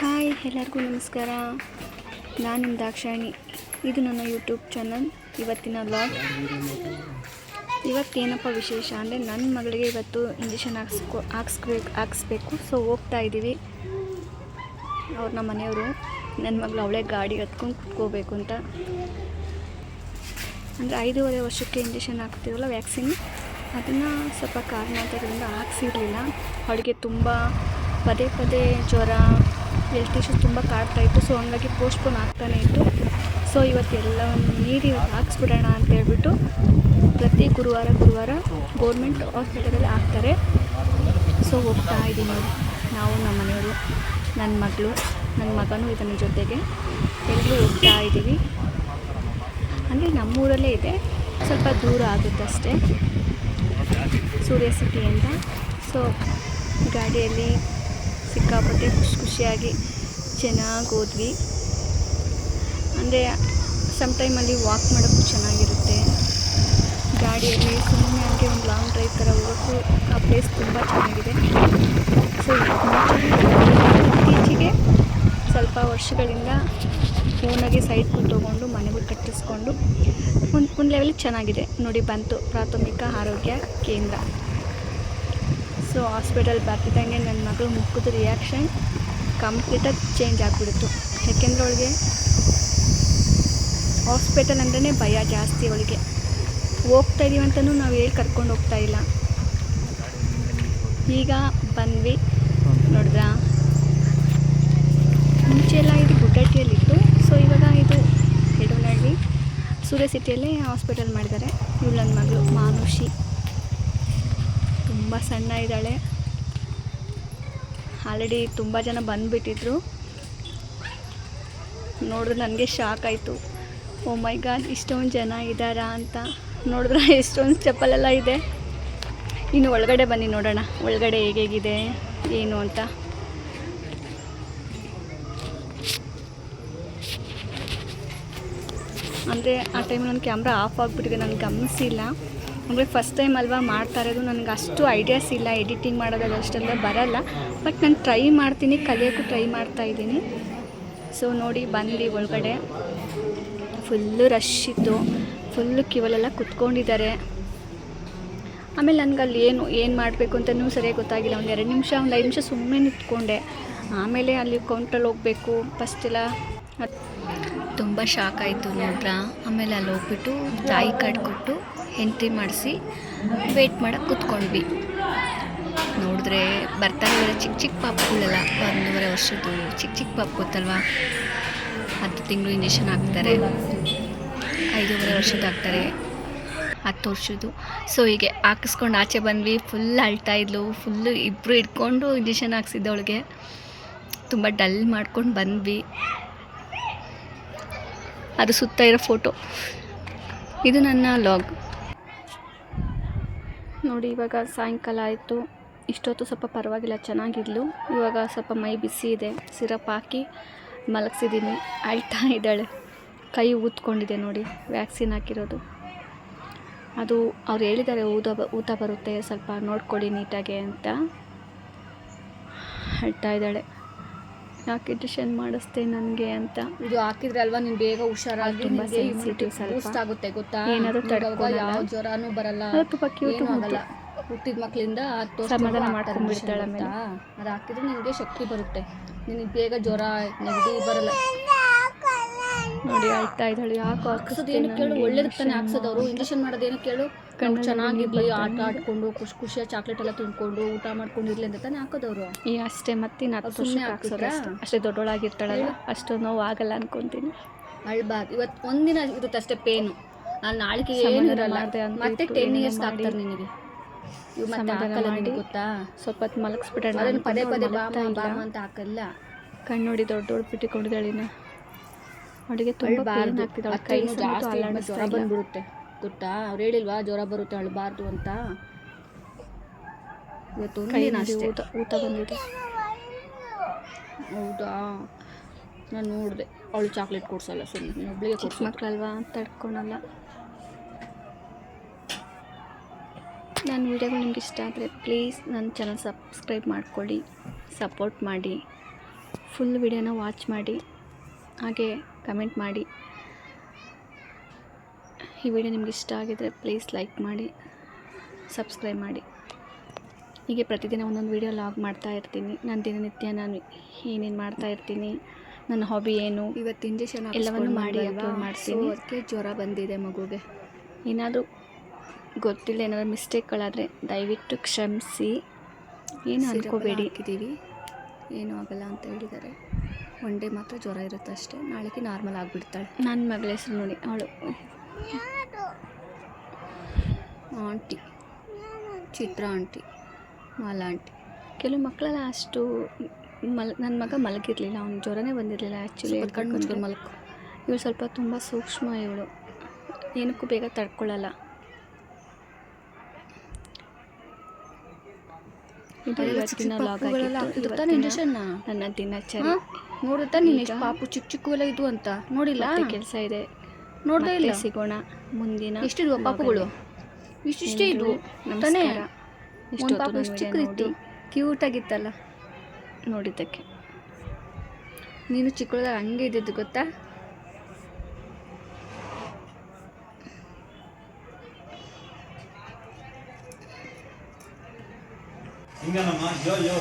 Hi, ಎಲ್ಲರಿಗೂ ನಮಸ್ಕಾರ. ನಾನು ನಿಮ್ಮ ದಾಕ್ಷಾಯಣಿ. ಇದು ನನ್ನ ಯೂಟ್ಯೂಬ್ ಚಾನಲ್ ಇವತ್ತಿನ ವ್ಲಾಗ್ ಇವತ್ತೇನಪ್ಪ ವಿಶೇಷ ಅಂದರೆ ನನ್ನ ಮಗಳಿಗೆ ಇವತ್ತು ಇಂಜೆಕ್ಷನ್ ಹಾಕ್ಸ್ಕೊ ಹಾಕ್ಸ್ಬೇಕು ಹಾಕ್ಸ್ಬೇಕು. ಸೊ ಹೋಗ್ತಾ ಇದ್ದೀವಿ ಅವ್ರ ನಮ್ಮ ಮನೆಯವರು. ನನ್ನ ಮಗಳು ಅವಳೇ ಗಾಡಿ ಹತ್ಕೊಂಡು ಕುತ್ಕೋಬೇಕು ಅಂತ. ಅಂದರೆ ಐದೂವರೆ ವರ್ಷಕ್ಕೆ ಇಂಜೆಕ್ಷನ್ ಹಾಕ್ತೀವಲ್ಲ ವ್ಯಾಕ್ಸಿನ್ ಅದನ್ನು ಸ್ವಲ್ಪ ಕಾರಣಾಂತರದಿಂದ ಹಾಕ್ಸಿರಲಿಲ್ಲ. ಅವಳಿಗೆ ತುಂಬ ಪದೇ ಪದೇ ಜ್ವರ ಹೆಲ್ತ್ ಇಶ್ಯೂಸ್ ತುಂಬ ಕಾಡ್ತಾ ಇತ್ತು ಸೊ ಹಂಗಾಗಿ ಪೋಸ್ಟ್ಪೋನ್ ಆಗ್ತಾನೆ ಇತ್ತು. ಸೊ ಇವತ್ತೆಲ್ಲ ನೀಡಿ ಹಾಕ್ಸ್ಬಿಡೋಣ ಅಂತ ಹೇಳ್ಬಿಟ್ಟು ಪ್ರತಿ ಗುರುವಾರ ಗುರುವಾರ ಗೌರ್ಮೆಂಟ್ ಹಾಸ್ಪಿಟಲಲ್ಲಿ ಹಾಕ್ತಾರೆ. ಸೊ ಹೋಗ್ತಾ ಇದ್ದೀನಿ ನೋಡಿ ನಾವು ನಮ್ಮ ಮನೆಯವರು ನನ್ನ ಮಗಳು ನನ್ನ ಮಗನೂ ಇದನ್ನ ಜೊತೆಗೆ ಎಲ್ಲರೂ ಹೋಗ್ತಾ ಇದ್ದೀವಿ. ಅಂದರೆ ನಮ್ಮೂರಲ್ಲೇ ಇದೆ, ಸ್ವಲ್ಪ ದೂರ ಆಗುತ್ತೆ ಅಷ್ಟೇ. ಸೂರ್ಯ ಸಿಟಿ ಅಂತ ಸೊ ಗಾಡಿಯಲ್ಲಿ ಸಿಕ್ಕಾಪಟ್ಟೆ ಖುಷಿ ಖುಷಿಯಾಗಿ ಚೆನ್ನಾಗಿ ಹೋದ್ವಿ ಅಂದರೆ ಸಮ್ ಟೈಮಲ್ಲಿ ವಾಕ್ ಮಾಡೋಕ್ಕೂ ಚೆನ್ನಾಗಿರುತ್ತೆ. ಗಾಡಿಯಲ್ಲಿ ಸುಮ್ಮನೆ ಹಾಗೆ ಒಂದು ಲಾಂಗ್ ಡ್ರೈವ್ ಥರ ಹೋಗೋಕ್ಕೂ ಆ ಪ್ಲೇಸ್ ತುಂಬ ಚೆನ್ನಾಗಿದೆ. ಸೊ ಇತ್ತೀಚೆಗೆ ಸ್ವಲ್ಪ ವರ್ಷಗಳಿಂದ ಓನಾಗಿ ಸೈಡ್ ತೊಗೊಂಡು ಮನೆಗಳು ಕಟ್ಟಿಸ್ಕೊಂಡು ಒಂದು ಒಂದು ಲೆವೆಲ್ ಚೆನ್ನಾಗಿದೆ. ನೋಡಿ, ಬಂತು ಪ್ರಾಥಮಿಕ ಆರೋಗ್ಯ ಕೇಂದ್ರ. ಸೊ ಹಾಸ್ಪಿಟಲ್ ಬರ್ತಿದ್ದಂಗೆ ನನ್ನ ಮಗಳು ಮುಖದ ರಿಯಾಕ್ಷನ್ ಕಂಪ್ಲೀಟಾಗಿ ಚೇಂಜ್ ಆಗಿಬಿಡ್ತು. ಯಾಕೆಂದರೆ ಅವಳಿಗೆ ಹಾಸ್ಪಿಟಲ್ ಅಂದ್ರೇ ಭಯ ಜಾಸ್ತಿ ಅವಳಿಗೆ. ಹೋಗ್ತಾ ಅಂತಲೂ ನಾವು ಹೇಳಿ ಕರ್ಕೊಂಡು ಹೋಗ್ತಾ ಇಲ್ಲ. ಈಗ ಬಂದ್ವಿ. ನೋಡಿದ್ರ? ಮುಂಚೆ ಎಲ್ಲ ಇದು ಗುಡ್ಡಟ್ಟಿಯಲ್ಲಿತ್ತು. ಸೊ ಇವಾಗ ಇದು ಎಡವನಹಳ್ಳಿ ಸೂರ್ಯ ಸಿಟಿಯಲ್ಲೇ ಹಾಸ್ಪಿಟಲ್ ಮಾಡಿದ್ದಾರೆ. ಇವಳು ನನ್ನ ಮಗಳು ಮಾನುಷಿ. ತುಂಬ ಸಣ್ಣ ಇದ್ದಾಳೆ. ಆಲ್ರೆಡಿ ತುಂಬ ಜನ ಬಂದುಬಿಟ್ಟಿದ್ರು. ನೋಡಿದ್ರೆ ನನಗೆ ಶಾಕ್ ಆಯಿತು. ಓ ಮೈ ಗಾಡ್ ಇಷ್ಟೊಂದು ಜನ ಇದ್ದಾರಾ ಅಂತ. ನೋಡಿದ್ರೆ ಎಷ್ಟೊಂದು ಚಪ್ಪಲೆಲ್ಲ ಇದೆ. ಇನ್ನು ಒಳಗಡೆ ಬನ್ನಿ ನೋಡೋಣ. ಒಳಗಡೆ ಹೇಗೇಗಿದೆ, ಏನು ಅಂತ. ಅಂದರೆ ಆ ಟೈಮಲ್ಲಿ ನನ್ನ ಕ್ಯಾಮ್ರಾ ಆಫ್ ಆಗಿಬಿಟ್ಟಿದೆ, ನಾನು ಗಮನಿಸಿಲ್ಲ. ಅಂದರೆ ಫಸ್ಟ್ ಟೈಮ್ ಅಲ್ವಾ ಮಾಡ್ತಾ ಇರೋದು, ನನಗೆ ಅಷ್ಟು ಐಡಿಯಾಸ್ ಇಲ್ಲ ಎಡಿಟಿಂಗ್ ಮಾಡೋದು ಅಷ್ಟೆಲ್ಲ ಬರಲ್ಲ. ಬಟ್ ನಾನು ಟ್ರೈ ಮಾಡ್ತೀನಿ, ಕಲಿಯೋಕ್ಕೂ ಟ್ರೈ ಮಾಡ್ತಾ ಇದ್ದೀನಿ. ಸೊ ನೋಡಿ, ಬಂದ್ವಿ ಒಳಗಡೆ. ಫುಲ್ಲು ರಶ್ ಇತ್ತು. ಫುಲ್ಲು ಕಿವಲೆಲ್ಲ ಕುತ್ಕೊಂಡಿದ್ದಾರೆ. ಆಮೇಲೆ ನನಗೆ ಅಲ್ಲಿ ಏನು ಏನು ಮಾಡಬೇಕು ಅಂತಲೂ ಸರಿಯಾಗಿ ಗೊತ್ತಾಗಿಲ್ಲ. ಒಂದು ಎರಡು ನಿಮಿಷ, ಒಂದು ಐದು ನಿಮಿಷ ಸುಮ್ಮನೆ ನಿಂತ್ಕೊಂಡೆ. ಆಮೇಲೆ ಅಲ್ಲಿ ಕೌಂಟ್ರಲ್ಲಿ ಹೋಗಬೇಕು. ಫಸ್ಟೆಲ್ಲ ತುಂಬ ಶಾಕ್ ಆಯಿತು ನೋಡ್ರ? ಆಮೇಲೆ ಅಲ್ಲಿ ಹೋಗ್ಬಿಟ್ಟು ತಾಯಿ ಕಾರ್ಡ್ ಕೊಟ್ಟು ಎಂಟ್ರಿ ಮಾಡಿಸಿ ವೇಟ್ ಮಾಡೋಕ್ಕೆ ಕೂತ್ಕೊಂಡ್ವಿ. ನೋಡಿದ್ರೆ ಬರ್ತಾ ಇರೋ ಚಿಕ್ಕ ಚಿಕ್ಕ ಪಾಪುಗಳೆಲ್ಲ ಒಂದೂವರೆ ವರ್ಷದ್ದು ಚಿಕ್ಕ ಚಿಕ್ಕ ಪಾಪು ಗೊತ್ತಲ್ವಾ? ಹತ್ತು ತಿಂಗಳು ಇಂಜೆಕ್ಷನ್ ಹಾಕ್ತಾರೆ. ಐದೂವರೆ ವರ್ಷದ್ದು ಹಾಕ್ತಾರೆ. ಹತ್ತು ವರ್ಷದ್ದು. ಸೊ ಹೀಗೆ ಹಾಕಿಸ್ಕೊಂಡು ಆಚೆ ಬಂದ್ವಿ. ಫುಲ್ ಅಳ್ತಾ ಇದ್ಲು. ಫುಲ್ಲು ಇಬ್ಬರು ಇಟ್ಕೊಂಡು ಇಂಜೆಕ್ಷನ್ ಹಾಕ್ಸಿದ್ದವಳಿಗೆ. ತುಂಬ ಡಲ್ ಮಾಡ್ಕೊಂಡು ಬಂದ್ವಿ. ಅದು ಸುತ್ತ ಇರೋ ಫೋಟೋ. ಇದು ನನ್ನ ಲಾಗ್. ನೋಡಿ, ಇವಾಗ ಸಾಯಂಕಾಲ ಆಯಿತು. ಇಷ್ಟೊತ್ತು ಸ್ವಲ್ಪ ಪರವಾಗಿಲ್ಲ, ಚೆನ್ನಾಗಿದ್ಲು. ಇವಾಗ ಸ್ವಲ್ಪ ಮೈ ಬಿಸಿ ಇದೆ. ಸಿರಪ್ ಹಾಕಿ ಮಲಗಿಸಿದ್ದೀನಿ. ಅಳ್ತಾ ಇದ್ದಾಳೆ. ಕೈ ಊದ್ಕೊಂಡಿದೆ ನೋಡಿ, ವ್ಯಾಕ್ಸಿನ್ ಹಾಕಿರೋದು. ಅದು ಅವ್ರು ಹೇಳಿದ್ದಾರೆ, ಊದ, ಊತ ಬರುತ್ತೆ. ಸ್ವಲ್ಪ ನೋಡ್ಕೊಳ್ಳಿ ನೀಟಾಗೆ ಅಂತ. ಅಳ್ತಾ ಇದ್ದಾಳೆ. ಯಾಕೆ ಟ್ಯೂಷನ್ ಮಾಡಿಸ್ದೆ ನನಗೆ ಅಂತ ಇದು ಹಾಕಿದ್ರೆ ಅಲ್ವಾ ನೀನು ಬೇಗ ಹುಷಾರಾಗಿ ತುಂಬಾ ಸ್ವಲ್ಪ. ಆಗುತ್ತೆ ಗೊತ್ತಾ ಏನಾದ್ರೂ ತಡ್ಕೋ. ಯಾವ ಜ್ವರನೂ ಬರಲ್ಲ ತುಂಬ ಕ್ಯೂಟ್. ಆಗಲ್ಲ ಹುಟ್ಟಿದ ಮಕ್ಕಳಿಂದ ಸಮಾಧಾನ ತನಕ ಮಾಡ್ಕೊಂಡ್ ಹಾಕ್ತಾರೆ ಬಿಡ್ತಾಳೆ injection ಗೊತ್ತಾ? ಅದು ಹಾಕಿದ್ರೆ ನಿನಗೆ ಶಕ್ತಿ ಬರುತ್ತೆ ನಿನಗೆ ಬೇಗ ಜ್ವರ ನೆಗಡಿ ಬರಲ್ಲ ನೋಡಿ ಅಳ್ತಾ ಇದ್ದಾಳೆ ಯಾಕೆ ಹಾಕ್ಸೋದು ಏನು ಕೇಳು ಒಳ್ಳೇದಕ್ಕೆ ತಾನೇ ಅವರು ಇಂಜೆಕ್ಷನ್ ಏನು ಕೇಳು. ಕಣ್ಣು ಚೆನ್ನಾಗಿರ್ಲಿ ಆಟ ಆಡ್ಕೊಂಡು ಖುಷಿ ಖುಷಿಯಾಗಿ ಚಾಕ್ಲೇಟ್ ಎಲ್ಲ ತಿನ್ಕೊಂಡು ಊಟ ಮಾಡ್ಕೊಂಡು ಇರ್ಲಿ ಅಂತ ತಾನೇ ಹಾಕೋದವ್ರು. ಈ ಅಷ್ಟೇ ಮತ್ತಿನ್ನು ಹತ್ತು ಸುಮ್ಮನೆ ಹಾಕ್ಸೋದು ಅಷ್ಟೇ. ದೊಡ್ಡವಳಾಗಿರ್ತಾಳಲ್ಲ ಅಷ್ಟು ನೋವು ಆಗಲ್ಲ ಅನ್ಕೊಂತೀನಿ. ಅಳ್ಬಾರ್ದು. ಇವತ್ತು ಒಂದಿನ ಇರುತ್ತೆ ಅಷ್ಟೇ ಪೇನು ನಾನು ನಾಳೆಗೆ ಏನು ಇರಲ್ಲ. ಮತ್ತೆ ಟೆನ್ ಇಯರ್ಸ್. ಆಗ್ತಾರೆ ನಿನಗೆ. ಇವು ಮತ್ತೆ ಸಮಾಧಾನ ಹಾಕಲ್ಲ ನಿನಗೆ ಗೊತ್ತಾ? ಸ್ವಲ್ಪ ಹೊತ್ತು ಮಲಗಿಸ್ಬಿಡೋಣ ಪದೇ ಪದೇ ಬಾಮ ಬಾಮ ಅಂತ ಹಾಕಲ್ಲ. ಕಣ್ಣು ನೋಡಿ ದೊಡ್ಡ ದೊಡ್ಡ ಬಿಟ್ಟಿಕೊಂಡಿದ್ದಾಳಿನ ಅವಳಿಗೆ ತುಂಬ ಪೇನ್ ಆಗ್ತಿದ್ದಾಳೆ ಕೈ ಸಮೇತ ಜ್ವರ. ಬಂದ್ಬಿಡುತ್ತೆ. ಗೊತ್ತಾ? ಅವ್ರು ಹೇಳಿಲ್ವಾ ಜ್ವರ ಬರುತ್ತೆ ಅಳಬಾರ್ದು ಅಂತ? ಇವತ್ತು ಊತ ಊತ ಬಂದಿದೆ ಹೌದಾ? ನಾನು ನೋಡಿದೆ. ಅವಳು ಚಾಕ್ಲೇಟ್ ಕೊಡ್ಸಲ್ಲ ಸುಮ್ಮನೆ ಒಬ್ಳಿಗೆ ಕೊಡ್ಸಲ್ಲ ಮಕ್ಕಳಲ್ವಾ ತಡ್ಕೊಳಲ್ಲ ನನ್ನ ವೀಡಿಯೋಗಳು ನಿಮ್ಗೆ ಇಷ್ಟ ಆದರೆ ಪ್ಲೀಸ್ ನನ್ನ ಚಾನಲ್ ಸಬ್ಸ್ಕ್ರೈಬ್ ಮಾಡ್ಕೊಳ್ಳಿ ಸಪೋರ್ಟ್ ಮಾಡಿ ಫುಲ್ ವಿಡಿಯೋನ ವಾಚ್ ಮಾಡಿ. ಹಾಗೆ ಕಮೆಂಟ್ ಮಾಡಿ. ಈ ವಿಡಿಯೋ ನಿಮ್ಗೆ ಇಷ್ಟ ಆಗಿದರೆ ಪ್ಲೀಸ್ ಲೈಕ್ ಮಾಡಿ ಸಬ್ಸ್ಕ್ರೈಬ್ ಮಾಡಿ. ಹೀಗೆ ಪ್ರತಿದಿನ ಒಂದೊಂದು ವೀಡಿಯೋ ಲಾಗ್ ಮಾಡ್ತಾ ಇರ್ತೀನಿ. ನಾನು ದಿನನಿತ್ಯ ನಾನು ಏನೇನು ಮಾಡ್ತಾ ಇರ್ತೀನಿ ನನ್ನ ಹಾಬಿ ಏನು ಇವತ್ತು ಇಂಜೆಕ್ಷನ್ ಎಲ್ಲವನ್ನು ಮಾಡಿ ಅಪ್ಲೋಡ್ ಮಾಡ್ತೀನಿ. ಅದಕ್ಕೆ ಜ್ವರ ಬಂದಿದೆ ಮಗುಗೆ. ಏನಾದರೂ ಗೊತ್ತಿಲ್ಲ ಏನಾದರೂ ಮಿಸ್ಟೇಕ್ಗಳಾದರೆ ದಯವಿಟ್ಟು ಕ್ಷಮಿಸಿ. ಏನು ಅನ್ಕೋಬೇಡಿ. ಇದ್ದೀವಿ ಏನೂ ಆಗಲ್ಲ ಅಂತ ಹೇಳಿದ್ದಾರೆ. ಒನ್ ಡೇ ಮಾತ್ರ ಜ್ವರ ಇರುತ್ತೆ ಅಷ್ಟೇ. ನಾಳೆಗೆ ನಾರ್ಮಲ್ ಆಗಿಬಿಡ್ತಾಳೆ. ನನ್ನ ಮಗಳ ಹೆಸರು ನೋಡಿ ಅವಳು. Aunty Chitra aunty Mala aunty ಕೆಲವು ಮಕ್ಕಳೆಲ್ಲ ಅಷ್ಟು ಮಲ್ ನನ್ನ ಮಗ ಮಲಗಿರಲಿಲ್ಲ ಅವ್ನು ಜ್ವರನೇ ಬಂದಿರಲಿಲ್ಲ ಆ್ಯಕ್ಚುಲಿ ಕಣ್ಣು ಮುಚ್ಕೊಂಡು ಮಲ್ಕು. ಇವಳು ಸ್ವಲ್ಪ ತುಂಬ ಸೂಕ್ಷ್ಮ ಇವಳು. ಏನಕ್ಕೂ ಬೇಗ ತಡ್ಕೊಳ್ಳಲ್ಲ ಇದು ಇವತ್ತಿನ ಲಾಗ್ ಆಗಿತ್ತು. ನನ್ನ ದಿನಚರಿ. ನೋಡುತ್ತಾ ನೀನು ಎಷ್ಟು ಪಾಪು ಚಿಕ್ಕ ಚಿಕ್ಕ ಎಲ್ಲ ಇದು ಅಂತ? ನೋಡಿಲ್ಲ? ಕೆಲಸ ಇದೆ. ನೋಡ್ದೆ ಇಲ್ಲ? ಸಿಗೋಣ ಮುಂದಿನ ಎಷ್ಟಿದ್ವು ಪಾಪುಗಳು. ಇಷ್ಟಿಷ್ಟೇ ಇದ್ವು? ತಾನೇ? ನಮಸ್ಕಾರ. ಒಂದು ಪಾಪು ಎಷ್ಟು ಇಷ್ಟು ಚಿಕ್ಕದಿತ್ತು ನೋಡಿ. ಕ್ಯೂಟ್ ಆಗಿತ್ತಲ್ಲ? ನೋಡಿದ್ದಕ್ಕೆ. ನೀನು ಚಿಕ್ಕದಾಗ ಹಂಗೆ ಇದ್ದಿದ್ದು ಗೊತ್ತಾ? ಹಿಂಗನಮ್ಮ? ಯೋ ಯೋ.